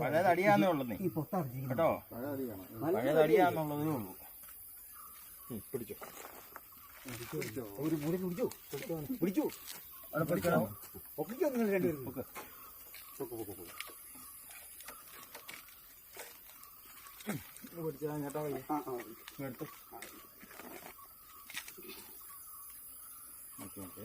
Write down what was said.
പഴയതടിയാന്നേ ഉള്ളു ഈ പൊത്തടിച്ചിരിക്കുന്നു കേട്ടോ പഴയതടിയാന്നുള്ളതേ ഉള്ളൂ പിടിച്ചോ ഒരു മുടി പിടിച്ചു പിടിച്ചു പിടിക്കണോ ഒക്കിക്കോ നിങ്ങൾ രണ്ടുപേരും പിടിച്ചാ ചേട്ടാ എടുത്തു ഓക്കെ ഓക്കെ